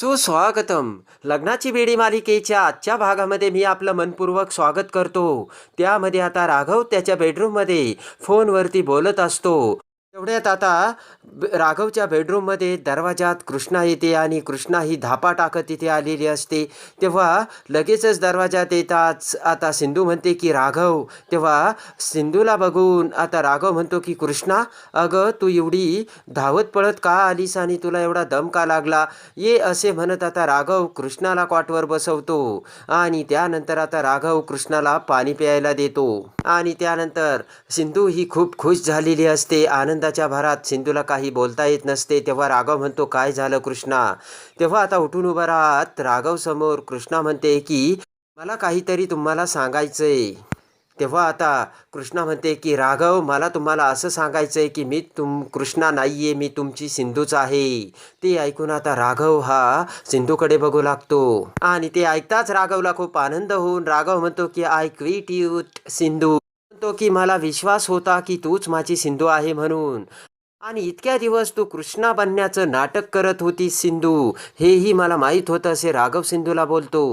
सुस्वागतम. लग्नाची बेडी मालिकेच्या आजच्या भागामध्ये मी आपलं मनपूर्वक स्वागत करतो. त्यामध्ये आता राघव त्याच्या बेडरूममध्ये फोनवरती बोलत असतो. तेवढ्यात आता राघवच्या बेडरूममध्ये दरवाजात कृष्णा येते आणि कृष्णा ही धापा टाकत तिथे आलेली असते. तेव्हा लगेचच दरवाजात येताच आता सिंधू म्हणते की राघव तेव्हा सिंधूला बघून आता राघव म्हणतो की कृष्णा अगं तू एवढी धावत पळत का आलीस आणि तुला एवढा दम का लागला? ये असे म्हणत आता राघव कृष्णाला कॉटवर बसवतो आणि त्यानंतर आता राघव कृष्णाला पाणी प्यायला देतो. आणि त्यानंतर सिंधू ही खूप खुश झालेली असते आनंद आनंदाच्या भरात सिंधूला काही बोलता येत नसते. तेव्हा राघव म्हणतो काय झालं कृष्णा? तेव्हा आता उठून उभा राहत राघव समोर कृष्णा म्हणते की मला काहीतरी तुम्हाला सांगायचंय. तेव्हा आता कृष्णा म्हणते की राघव मला तुम्हाला असं सांगायचं आहे की मी तुम कृष्णा नाही आहे मी तुमची सिंधूच आहे. ते ऐकून आता राघव हा सिंधूकडे बघू लागतो. आणि ते ऐकताच राघवला खूप आनंद होऊन राघव म्हणतो की आय क्विट यू सिंधू. म्हणतो की मला विश्वास होता की तूच माझी सिंधू आहे म्हणून. आणि इतक्या दिवस तू कृष्णा बनण्याचं नाटक करत होती सिंधू. हेही मला माहीत होतं असे राघव सिंधूला बोलतो.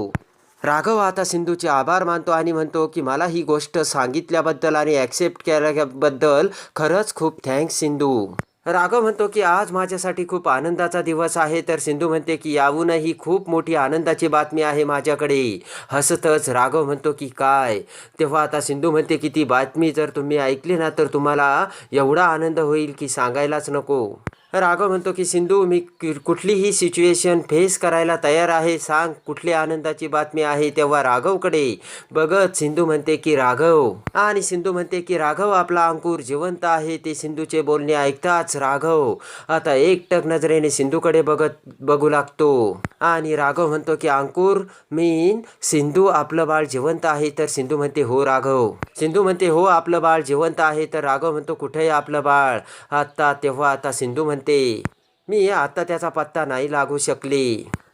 राघव आता सिंधूचे आभार मानतो आणि म्हणतो की मला ही गोष्ट सांगितल्याबद्दल आणि ॲक्सेप्ट केल्याबद्दल खरंच खूप थँक्स सिंधू. राघव म्हणतो की आज माझ्यासाठी खूप आनंदाचा दिवस आहे. तर सिंधू म्हणते की याहूनही खूप मोठी आनंदाची बातमी आहे माझ्याकडे. हसतच राघव म्हणतो की काय? तेव्हा आता सिंधू म्हणते की ती बातमी जर तुम्ही ऐकली ना तर तुम्हाला एवढा आनंद होईल की सांगायलाच नको. राघव म्हणतो की सिंधू मी कि- कुठलीही सिच्युएशन फेस करायला तयार आहे. सांग कुठली आनंदाची बातमी आहे? तेव्हा राघवकडे बघत सिंधू म्हणते की राघव. आणि सिंधू म्हणते की राघव आपला अंकुर जिवंत आहे. ते सिंधूचे बोलणे ऐकताच राघव आता एकटक नजरेने सिंधूकडे बघत बघू लागतो. आणि राघव म्हणतो की अंकुर मीन सिंधू आपलं बाळ जिवंत आहे. तर सिंधू म्हणते हो राघव. सिंधू म्हणते हो आपलं बाळ जिवंत आहे. तर राघव म्हणतो कुठे आहे आपलं बाळ? आता तेव्हा आता सिंधू म्हणते म्हणते मी आता त्याचा पत्ता नाही लागू शकले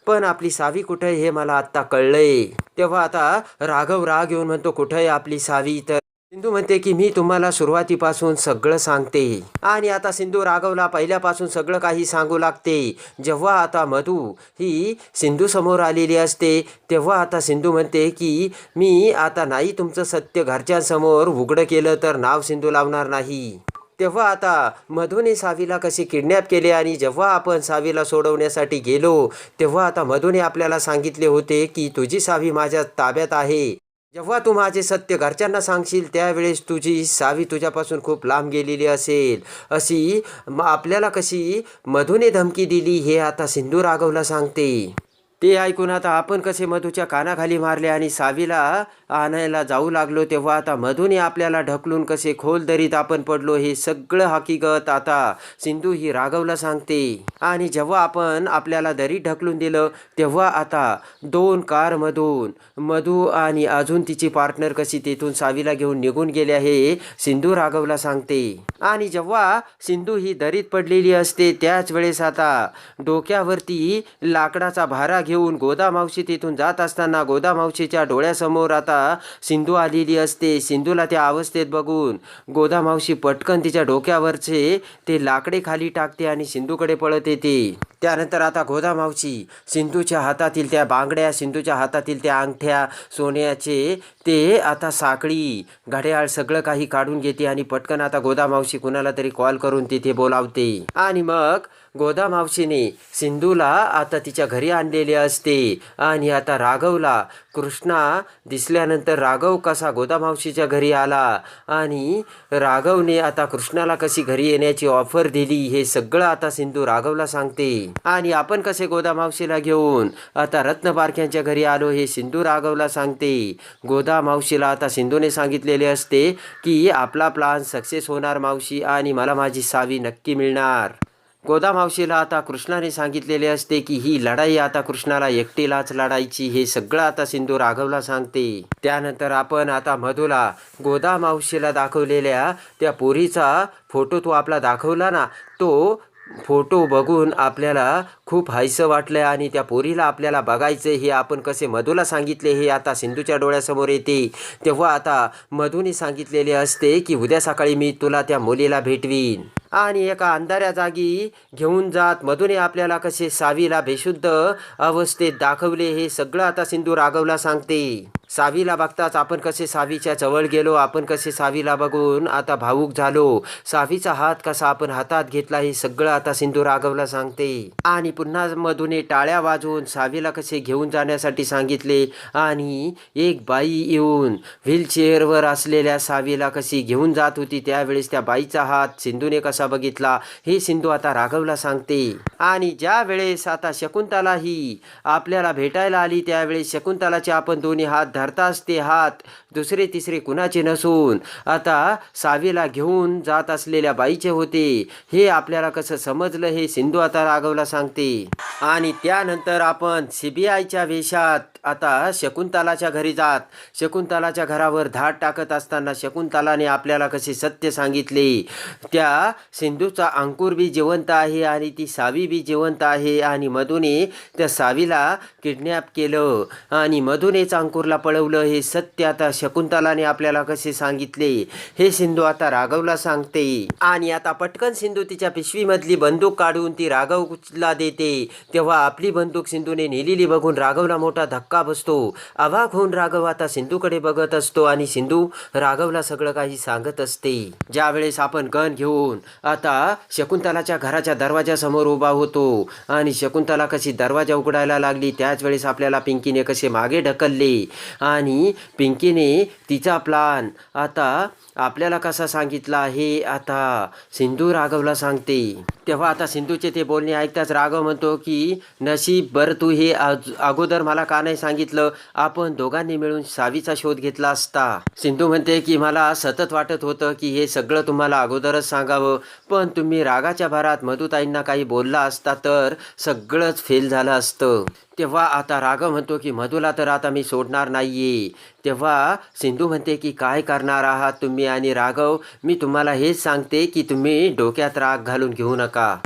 पण आपली सावी कुठे आहे हे मला आत्ता कळलंय. तेव्हा आता राघव राग येऊन म्हणतो कुठे आहे आपली सावी? तर सिंधू म्हणते की मी तुम्हाला सुरुवातीपासून सगळं सांगते. आणि आता सिंधू राघवला पहिल्यापासून सगळं काही सांगू लागते. जेव्हा आता मधू ही सिंधू समोर आलेली असते तेव्हा आता सिंधू म्हणते की मी आता नाही तुमचं सत्य घरच्यांसमोर उघडं केलं तर नाव सिंधू लावणार नाही. तेव्हा आता मधूने सावीला कसे किडनॅप केले आणि जेव्हा आपण सावीला सोडवण्यासाठी गेलो तेव्हा आता मधूने आपल्याला सांगितले होते की तुझी सावी माझ्या ताब्यात आहे. जेव्हा तू माझे सत्य घरच्यांना सांगशील त्यावेळेस तुझी सावी तुझ्यापासून खूप लांब गेलेली असेल. अशी आपल्याला कशी मधूने धमकी दिली हे आता सिंधू राघवला सांगते. ते ऐकून आता आपण कसे मधूच्या कानाखाली मारले आणि सावीला आणायला जाऊ लागलो तेव्हा आता मधूने आपल्याला ढकलून कसे खोल दरीत आपण पडलो हे सगळं हकीकत आता सिंधू ही राघवला सांगते. आणि जेव्हा आपण आपल्याला दरीत ढकलून दिलं तेव्हा आता दोन कारमधून मधू आणि अजून तिची पार्टनर कशी तेथून सावीला घेऊन निघून गेले हे सिंधू राघवला सांगते. आणि जेव्हा सिंधू ही दरीत पडलेली असते त्याच वेळेस आता डोक्यावरती लाकडाचा भारा घेऊन गोदामावशी तिथून जात असताना गोदामावशीच्या डोळ्यासमोर आता सिंधू आलेली असते. सिंधूला त्या अवस्थेत बघून गोदामावशी पटकन तिच्या डोक्यावरचे ते लाकडे खाली टाकते आणि सिंधूकडे पळत येते. त्यानंतर आता गोदामावशी सिंधूच्या हातातील त्या बांगड्या सिंधूच्या हातातील त्या अंगठ्या सोन्याचे ते आता साखळी घड्याळ सगळं काही काढून घेते आणि पटकन आता गोदामावशी कुणाला तरी कॉल करून तिथे बोलावते. आणि मग गोदामावशीने सिंधूला आता तिच्या घरी आणलेले असते आणि आता राघवला कृष्णा दिसल्यानंतर राघव कसा गोदामावशीच्या घरी आला आणि राघवने आता कृष्णाला कशी घरी येण्याची ऑफर दिली हे सगळं आता सिंधू राघवला सांगते. आणि आपण कसे गोदा मावशीला घेऊन आता रत्नपारख्यांच्या घरी आलो हे सिंधू राघवला सांगते. गोदा मावशीला आता सिंधूने सांगितलेले असते की आपला प्लान सक्सेस होणार मावशी आणि मला माझी सावी नक्की मिळणार. गोदा मावशीला आता कृष्णाने सांगितलेले असते की ही लढाई आता कृष्णाला एकटीलाच लढायची हे सगळं आता सिंधू राघवला सांगते. त्यानंतर आपण आता मधूला गोदा मावशीला दाखवलेल्या त्या पोरीचा फोटो तो आपला दाखवला ना तो फोटो बघून आपल्याला खूप हायसं वाटलं आणि त्या पोरीला आपल्याला बघायचं हे आपण कसे मधूला सांगितले हे आता सिंधूच्या डोळ्यासमोर येते. तेव्हा आता मधूने सांगितलेले असते की उद्या सकाळी मी तुला त्या मुलीला भेटवीन. आणि एका अंधाऱ्या जागी घेऊन जात मधुने आपल्याला कसे सावीला बेशुद्ध अवस्थेत दाखवले हे सगळं आता सिंधू राघवला सांगते. सावीला बघताच आपण कसे सावीच्या जवळ गेलो आपण कसे सावीला बघून आता भावूक झालो. सावीचा हात कसा आपण हातात घेतला हे सगळं आता सिंधू राघवला सांगते. आणि पुन्हा मधुने टाळ्या वाजवून सावीला कसे घेऊन जाण्यासाठी सांगितले? आणि एक बाई येऊन व्हीलचेअरवर असलेल्या सावीला कशी घेऊन जात होती? त्यावेळेस त्या बाईचा हात सिंधूने कसा बघितला? हे सिंधू आता राघवला सांगते. आणि ज्या वेळेस आता शकुंतला ही आपल्याला भेटायला आली त्यावेळेस शकुंतलाचे आपण दोन्ही हात धरताच ते हात दुसरे तिसरे कुणाचे नसून. आता सावीला घेऊन जात असलेल्या बाईचे होते. हे आपल्याला कसं समजलं हे सिंधू आता राघवला सांगते. आणि त्यानंतर आपण सीबीआयच्या वेशात आता शकुंतलाच्या घरी जात. शकुंतलाच्या घरावर धाड टाकत असताना शकुंतलाने आपल्याला कसे सत्य सांगितले? त्या सिंधूचा अंकुर बी जिवंत आहे आणि ती सावी बी जिवंत आहे आणि मधुने त्या सावीला किडनॅप केलं आणि मधुनेच अंकुरला पळवलं. हे सत्य आता शकुंतलाने आपल्याला कसे सांगितले? हे सिंधू आता राघवला सांगते. आणि आता पटकन सिंधू तिच्या पिशवीमधली बंदूक काढून ती राघवला देते. तेव्हा आपली बंदूक सिंधूने नेलेली बघून राघवला मोठा धक्का बसतो अवाक होऊन राघव आता सिंधूकडे बघत असतो आणि सिंधू राघवला सगळं काही सांगत असते. ज्यावेळेस आपण गण घेऊन आता शकुंतलाच्या घराच्या दरवाजासमोर उभा होतो आणि शकुंतला कशी दरवाजा उघडायला लागली त्याच वेळेस आपल्याला पिंकीने कसे मागे ढकलले आणि पिंकीने तिचा प्लान आता आपल्याला कसा सांगितला हे आता सिंधू राघवला सांगते. तेव्हा आता सिंधूचे ते बोलणे ऐकताच राघव म्हणतो की नशीब बरं तू हे अगोदर मला का नाही सांगितलं आपण दोघांनी मिळून सावीचा शोध घेतला असता. सिंधू म्हणते की मला सतत वाटत होतं की हे सगळं तुम्हाला अगोदरच सांगावं पण तुम्ही रागाच्या भारात मधुताईंना काही बोलला असता तर सगळंच फेल झालं असतं. तेव्हा आता राघव म्हणतो की मधुला तर आता मी सोडणार नाहीये. तेव्हा सिंधू म्हणते की काय करणार आहात तुम्ही आणि राघव? मी तुम्हाला हेच सांगते की तुम्ही डोक्यात राग घालून घेऊ नका.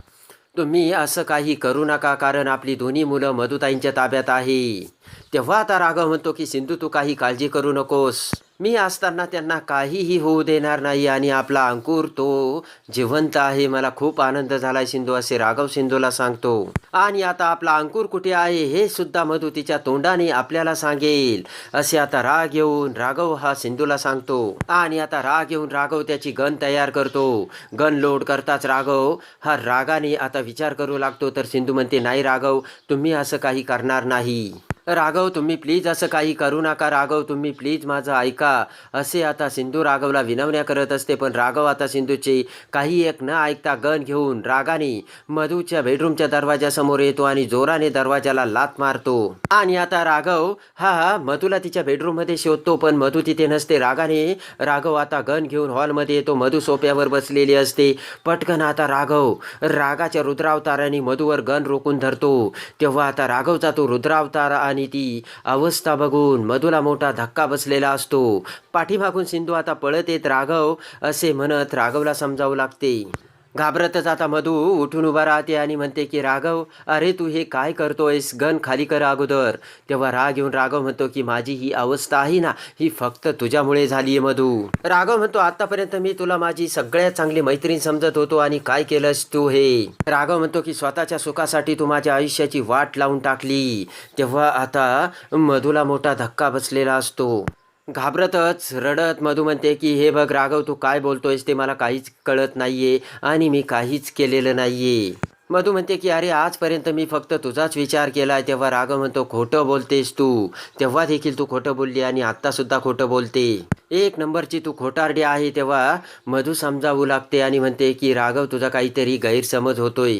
तुम्ही असं काही करू नका कारण आपली दोन्ही मुलं मधुताईंच्या ताब्यात आहे. तेव्हा आता राघव म्हणतो की सिंधू तू काही काळजी करू नकोस. मी असताना त्यांना काहीही होऊ देणार नाही आणि आपला अंकुर तो जिवंत आहे. मला खूप आनंद झालाय सिंधू असे राघव सिंधूला सांगतो. आणि आता आपला अंकुर कुठे आहे हे सुद्धा मधू तिच्या तोंडाने आपल्याला सांगेल. असे आता राग येऊन राघव हा सिंधूला सांगतो. आणि आता राग येऊन राघव त्याची गन तयार करतो. गन लोड करताच राघव हा रागाने आता विचार करू लागतो. तर सिंधू म्हणते नाही राघव तुम्ही असं काही करणार नाही. राघव तुम्ही प्लीज असं काही करू नका. राघव तुम्ही प्लीज माझं ऐका. असे आता सिंधू राघवला विनवण्या करत असते पण राघव आता सिंधूचे काही एक न ऐकता गन घेऊन रागाने मधूच्या बेडरूमच्या दरवाजासमोर येतो आणि जोराने दरवाजाला लात मारतो. आणि आता राघव हा मधूला तिच्या बेडरूममध्ये शोधतो पण मधू तिथे नसते. रागाने राघव आता गन घेऊन हॉलमध्ये येतो. मधू सोप्यावर बसलेली असते. पटकन आता राघव रागाच्या रुद्रावताराने मधूवर गन रोखून धरतो. तेव्हा आता राघवचा तो रुद्रावतार आणि ती अवस्था बघून मधूला मोठा धक्का बसलेला असतो. पाठीमागून सिंधू आता पळत येत राघव असे म्हणत राघवला समजावू लागते. घाबरतच आता मधू उठून उभा राहते आणि म्हणते की राघव अरे तू हे काय करतोयस? गन खाली कर अगोदर. तेव्हा राग येऊन राघव म्हणतो की माझी ही अवस्था आहे ना ही फक्त तुझ्यामुळे झाली आहे मधू. राघव म्हणतो आतापर्यंत मी तुला माझी सगळ्यात चांगली मैत्रीण समजत होतो आणि काय केलंस तू हे? राघव म्हणतो की स्वतःच्या सुखासाठी तू माझ्या आयुष्याची वाट लावून टाकली. तेव्हा आता मधूला मोठा धक्का बसलेला असतो. घाबरतच रडत मधू म्हणते की हे बघ राघव तू काय बोलतोयस ते मला काहीच कळत नाहीये आणि मी काहीच केलेलं नाहीये. मधू म्हणते की अरे आजपर्यंत मी फक्त तुझाच विचार केला तेव्हा राघव म्हणतो खोटं बोलतेस तू. तेव्हा देखील तू खोटं बोलली आणि आत्तासुद्धा खोटं बोलते. एक नंबरची तू खोटारडी आहे तेव्हा मधू समजावू लागते आणि म्हणते की राघव तुझा काहीतरी गैरसमज होतोय.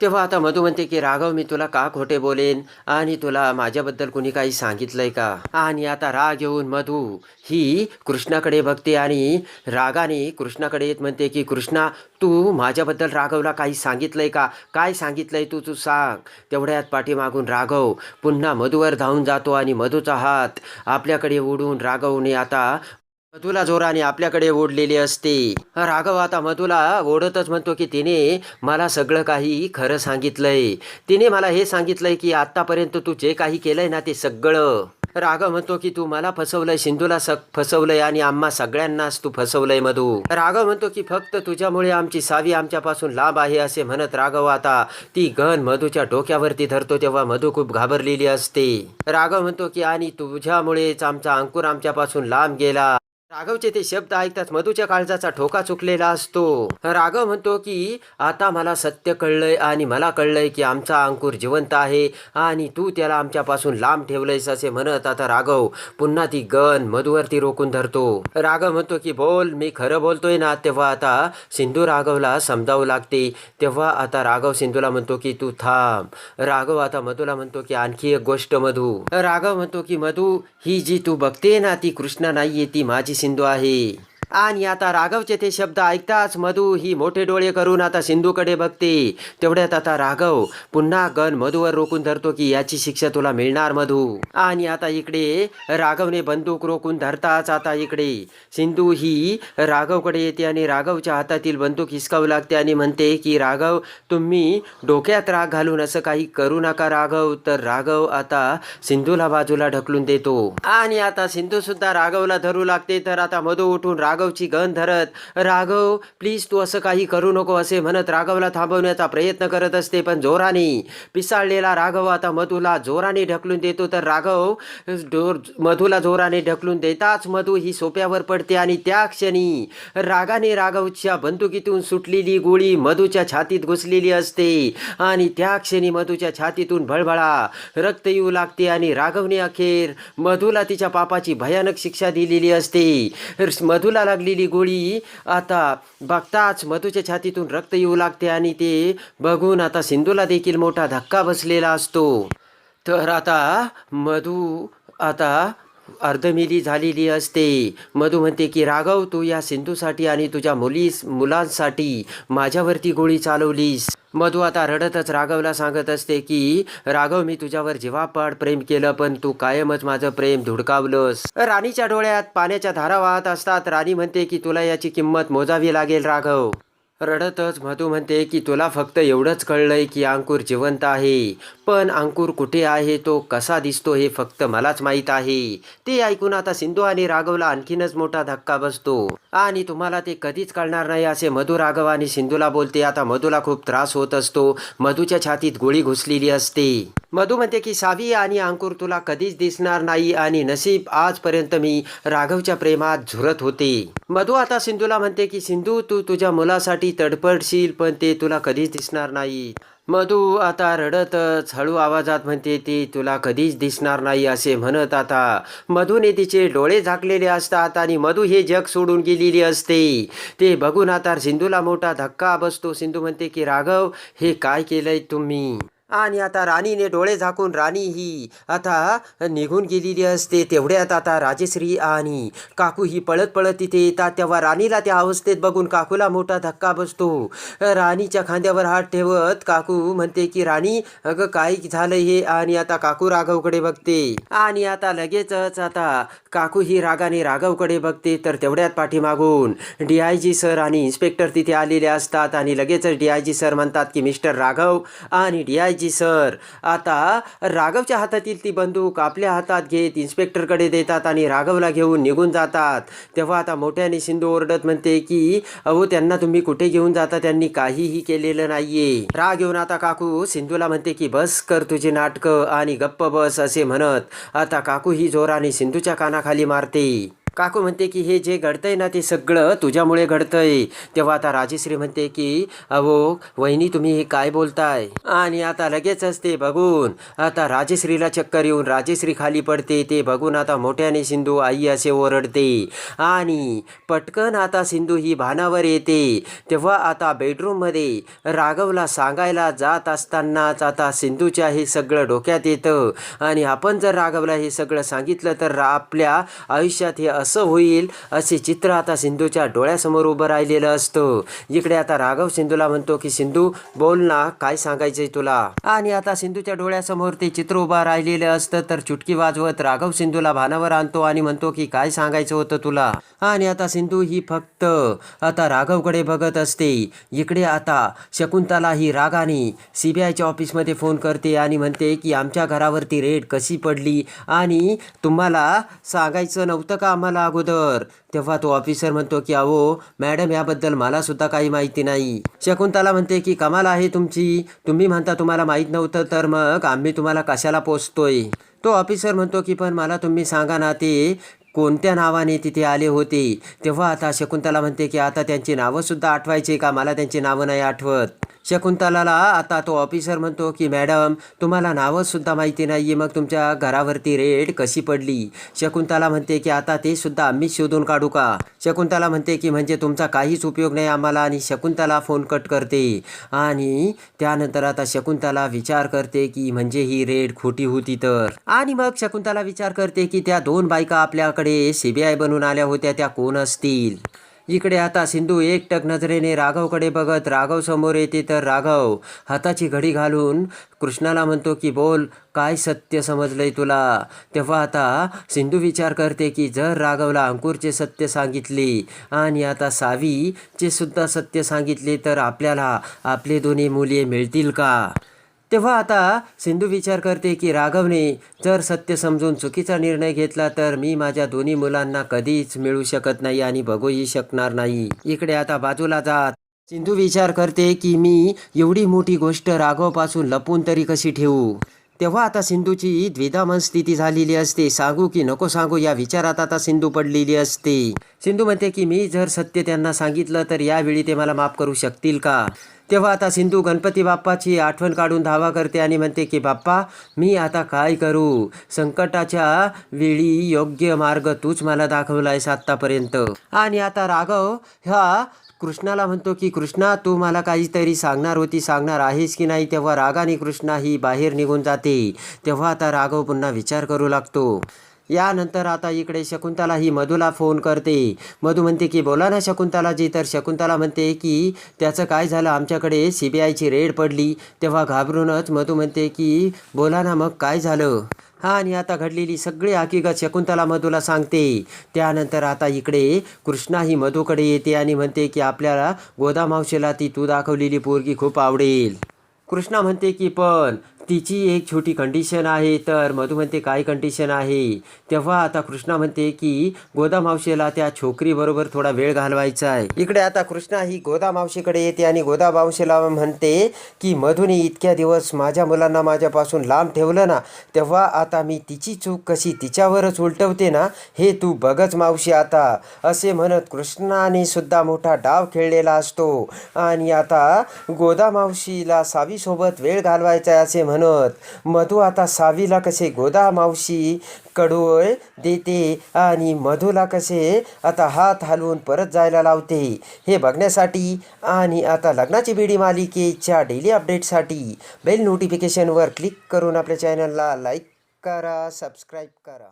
तेव्हा आता मधू म्हणते की राघव मी तुला का खोटे बोलेन? आणि तुला माझ्याबद्दल कुणी काही सांगितलंय का? आणि आता राग येऊन मधू ही कृष्णाकडे बघते आणि रागाने कृष्णाकडे येत म्हणते की कृष्णा तू माझ्याबद्दल राघवला काही सांगितलंय का? काय सांगितलंय तू तू सांग. तेवढ्यात पाठीमागून राघव पुन्हा मधूवर धावून जातो आणि मधूचा हात आपल्याकडे उडून राघवने आता मधुला जोराने आपल्याकडे ओढलेली असते. राघव आता मधुला ओढतच म्हणतो की तिने मला सगळं काही खरं सांगितलंय. तिने मला हे सांगितलंय की आतापर्यंत तू जे काही केलंय ना ते सगळं. राघव म्हणतो की तू मला फसवलंय सिंधूला सग फसवलंय आणि आम्हा सगळ्यांनाच तू फसवलंय मधू. राघव म्हणतो की फक्त तुझ्यामुळे आमची सावी आमच्यापासून लांब आहे असे म्हणत राघव आता ती गण मधूच्या डोक्यावरती धरतो तेव्हा मधू खूप घाबरलेली असते. राघव म्हणतो की आणि तुझ्यामुळेच आमचा अंकुर आमच्यापासून लांब गेला. राघवचे ते शब्द ऐकताच मधूच्या काळजाचा ठोका चुकलेला असतो. राघव म्हणतो की आता मला सत्य कळलंय आणि मला कळलंय की आमचा अंकुर जिवंत आहे आणि तू त्याला आमच्यापासून लांब ठेवलंयस असे म्हणत आता राघव पुन्हा ती गण मधुवरती रोखून धरतो. राघव म्हणतो की बोल मी खरं बोलतोय ना तेव्हा आता सिंधू राघवला समजावू लागते. तेव्हा आता राघव सिंधूला म्हणतो की तू थांब. राघव आता मधूला म्हणतो की आणखी एक गोष्ट मधू. राघव म्हणतो की मधू ही जी तू बघते ना ती कृष्णा नाहीये ती माझी सिंधू आहे आणि आता राघवचे ते शब्द ऐकताच मधू ही मोठे डोळे करून आता सिंधूकडे बघते. तेवढ्यात आता राघव पुन्हा गण मधूवर रोखून धरतो की याची शिक्षा तुला मिळणार मधू. आणि आता इकडे राघवने बंदूक रोखून धरताच आता इकडे. सिंधू ही राघवकडे येते आणि राघवच्या हातातील बंदूक हिसकावू लागते आणि म्हणते की राघव तुम्ही डोक्यात राग घालून असं काही करू नका राघव. तर राघव आता सिंधूला बाजूला ढकलून देतो. आणि आता सिंधू सुद्धा राघवला धरू लागते. तर आता मधू उठून राघवची गण धरत राघव प्लीज तू असं काही करू नको असे म्हणत राघवला थांबवण्याचा प्रयत्न करत असते पण जोराने पिसाळलेला राघव आता मधूला जोराने ढकलून देतो. तर राघव डोर मधूला जोराने ढकलून देताच मधू ही सोप्यावर पडते आणि त्या क्षणी रागाने राघवच्या बंदुकीतून सुटलेली गोळी मधूच्या छातीत घुसलेली असते आणि त्या क्षणी मधूच्या छातीतून भळभळा रक्त येऊ लागते आणि राघवने अखेर मधूला तिच्या पापाची भयानक शिक्षा दिलेली असते. मधूला लागलेली गोळी. आता बघताच मधूच्या छातीतून रक्त येऊ लागते आणि ते बघून आता सिंधूला देखील मोठा धक्का बसलेला असतो. तर आता मधू आता अर्धमिली झालेली असते. मधू म्हणते की राघव तू या सिंधूसाठी आणि तुझ्या मुलीस मुलांसाठी माझ्यावरती गोळी चालवलीस. मधू आता रडतच राघवला सांगत असते की राघव मी तुझ्यावर जीवापाड प्रेम केलं पण तू कायमच माझं प्रेम धुडकावलंस. राणीच्या डोळ्यात पाण्याच्या धारा वाहत असतात. राणी म्हणते की तुला याची किंमत मोजावी लागेल राघव. रडतच मधू म्हणते की तुला फक्त एवढंच कळलंय की अंकुर जिवंत आहे. पण अंकुर कुठे आहे? तो कसा दिसतो हे फक्त मलाच माहीत आहे. ते ऐकून आता सिंधू आणि राघवला आणखीनच मोठा धक्का बसतो. आणि तुम्हाला ते कधीच कळणार नाही असे मधू राघव आणि सिंधूला बोलते. आता मधूला खूप त्रास होत असतो. मधूच्या छातीत गोळी घुसलेली असते. मधू म्हणते की सावी आणि अंकुर तुला कधीच दिसणार नाही आणि नसीब आजपर्यंत मी राघवच्या प्रेमात झुरत होते. मधू आता सिंधूला म्हणते की सिंधू तू तुझ्या मुलासाठी तडपडशील पण ते तुला कधीच दिसणार नाही मधू आता रडतच. हळू आवाजात म्हणते ती तुला कधीच दिसणार नाही असे म्हणत आता. मधूने तिचे डोळे झाकलेले असतात आणि मधू हे जग सोडून गेलेली असते. ते बघून आता सिंधूला मोठा धक्का बसतो. सिंधू म्हणते की राघव हे काय केलंय तुम्ही? आणि आता राणीने डोळे झाकून राणी ही आता निघून गेलेली असते. तेवढ्यात आता राजेश्री आणि काकू ही पळत पळत तिथे येतात. तेव्हा राणीला त्या अवस्थेत बघून काकूला मोठा धक्का बसतो. राणीच्या खांद्यावर हात ठेवत काकू म्हणते की राणी अगं काय झालं हे? आणि आता काकू राघवकडे बघते. आणि आता लगेचच आता काकू ही रागाने राघवकडे बघते. तर तेवढ्यात पाठीमागून डी आय जी सर आणि इन्स्पेक्टर तिथे आलेले असतात. आणि लगेचच डी आय जी सर म्हणतात की मिस्टर राघव आणि डी आय जी सर. आता राघवच्या हातातील ती बंदूक आपल्या हातात घेत इन्स्पेक्टरकडे देतात आणि राघवला घेऊन निघून जातात. तेव्हा आता मोठ्याने सिंधू ओरडत म्हणते की अहो त्यांना तुम्ही कुठे घेऊन जाता? त्यांनी काहीही केलेलं नाहीये. राग घेऊन आता काकू सिंधूला म्हणते की बस कर तुझी नाटकं आणि गप्प बस असे म्हणत आता काकू ही जोराने सिंधूच्या कानाखाली मारते. काकू म्हणते की हे जे घडतंय ना ते सगळं तुझ्यामुळे घडतंय. तेव्हा आता राजेश्री म्हणते की अहो वहिनी तुम्ही हे काय बोलताय? आणि आता लगेचच ते बघून. आता राजेश्रीला चक्कर येऊन राजेश्री खाली पडते. ते बघून आता मोठ्याने सिंधू आई असे ओरडते. आणि पटकन आता सिंधू ही भानावर येते. तेव्हा आता बेडरूममध्ये राघवला सांगायला जात असतानाच आता सिंधूच्या हे सगळं डोक्यात येतं. आणि आपण जर राघवला हे सगळं सांगितलं तर आपल्या आयुष्यात हे कसं होईल असे चित्र आता सिंधूच्या डोळ्यासमोर उभं राहिलेलं असतं. इकडे आता राघव सिंधूला म्हणतो की सिंधू बोल ना काय सांगायचंय तुला? आणि आता सिंधूच्या डोळ्यासमोर ते चित्र उभं राहिलेलं असतं तर चुटकी वाजवत राघव सिंधूला भानावर आणतो आणि म्हणतो की काय सांगायचं होतं तुला? आणि आता सिंधू ही फक्त आता राघवकडे बघत असते. इकडे आता शकुंतला ही रागाने सी बी आयच्या ऑफिसमध्ये फोन करते आणि म्हणते की आमच्या घरावरती रेड कशी पडली? आणि तुम्हाला सांगायचं नव्हतं का आम्हाला? अगोदर. तेव्हा तो ऑफिसर म्हणतो की अहो मॅडम याबद्दल मला सुद्धा काही माहिती नाही. शकुंतला म्हणते की कमाल आहे तुमची. तुम्ही म्हणता तुम्हाला माहीत नव्हतं तर मग आम्ही तुम्हाला कशाला पोचतोय तो ऑफिसर म्हणतो की पण मला तुम्ही सांगा ना ते कोणत्या नावाने तिथे आले होते? तेव्हा आता शकुंतला म्हणते की आता त्यांची नावं सुद्धा का? मला त्यांची नावं नाही आठवत. शकुंतलाला आता तो ऑफिसर म्हणतो की मॅडम तुम्हाला नावंसुद्धा माहिती नाही आहे मग तुमच्या घरावरती रेड कशी पडली? शकुंतला म्हणते की आता ते सुद्धा आम्हीच शोधून काढू का? शकुंतला म्हणते की म्हणजे तुमचा काहीच उपयोग नाही आम्हाला. आणि शकुंतला फोन कट करते. आणि त्यानंतर आता शकुंतला विचार करते की म्हणजे ही रेड खोटी होती तर? आणि मग शकुंतला विचार करते की त्या दोन बायका आपल्याकडे सीबीआय बनून आल्या होत्या. त्या कोण असतील? इकडे आता सिंधू एकटक नजरेने राघवकडे बघत राघव समोर येते तर राघव हाताची घडी घालून कृष्णाला म्हणतो की बोल काय सत्य समजलंय तुला? तेव्हा आता सिंधू विचार करते की जर राघवला अंकुरचे सत्य सांगितले आणि आता सावीचे सुद्धा सत्य सांगितले तर आपल्याला आपले दोन्ही मुले मिळतील का? तेव्हा आता सिंधू विचार करते की राघवने जर सत्य समजून चुकीचा निर्णय घेतला तर मी माझ्या दोन्ही मुलांना कधीच मिळू शकत नाही आणि बघूही शकणार नाही. इकडे आता बाजूला जात. सिंधू विचार करते की मी एवढी मोठी गोष्ट राघवपासून लपून तरी कशी ठेवू? तेव्हा आता सिंधूची द्विधामन स्थिती झालेली असते. सांगू की नको सांगू या विचारात आता सिंधू पडलेली असते. सिंधू म्हणते की मी जर सत्य त्यांना सांगितलं तर यावेळी ते मला माफ करू शकतील का? तेव्हा आता सिंधू गणपती बाप्पाची आठवण काढून धावा करते आणि म्हणते की बाप्पा मी आता काय करू? संकटाच्या वेळी योग्य मार्ग तूच मला दाखवलायस आत्तापर्यंत. आणि आता राघव ह्या कृष्णाला म्हणतो की कृष्णा तू मला काहीतरी सांगणार होती. सांगणार आहेस की नाही? तेव्हा रागाने कृष्णा ही बाहेर निघून जाते. तेव्हा आता राघव पुन्हा विचार करू लागतो. यानंतर आता इकडे शकुंतला ही मधूला फोन करते. मधू म्हणते की बोला ना शकुंतलाजी. तर शकुंतला म्हणते की त्याचं काय झालं? आमच्याकडे सी बी आयची रेड पडली. तेव्हा घाबरूनच मधू म्हणते की बोला ना मग काय झालं? हा आणि आता घडलेली सगळी हकीकत शकुंतला मधूला सांगते. त्यानंतर आता इकडे कृष्णा ही मधूकडे येते आणि म्हणते की आपल्याला गोदामावशीला ती तू दाखवलेली पोरगी खूप आवडेल. कृष्णा म्हणते की पण तिची एक छोटी कंडिशन आहे. तर मधू म्हणते काय कंडिशन आहे? तेव्हा आता कृष्णा म्हणते की गोदा मावशीला त्या छोकरीबरोबर थोडा वेळ घालवायचा आहे. इकडे आता कृष्णा ही गोदा मावशीकडे येते आणि गोदा मावशीला म्हणते की मधूने इतक्या दिवस माझ्या मुलांना माझ्यापासून लांब ठेवलं ना तेव्हा आता मी तिची चूक कशी तिच्यावरच उलटवते ना हे तू बघच मावशी आता. असे म्हणत कृष्णाने सुद्धा मोठा डाव खेळलेला असतो. आणि आता गोदा मावशीला सावीसोबत वेळ घालवायचा आहे असे म्हणत मधू आता सावीला कसे गोदा मावशी? कडोय देते आणि मधूला कसे आता हात हलवून परत जायला लावते. हे बघण्यासाठी आणि आता लग्नाची बेडी मालिकेच्या डेली अपडेटसाठी बेल नोटिफिकेशनवर क्लिक करून आपल्या चॅनलला लाईक करा सबस्क्राईब करा.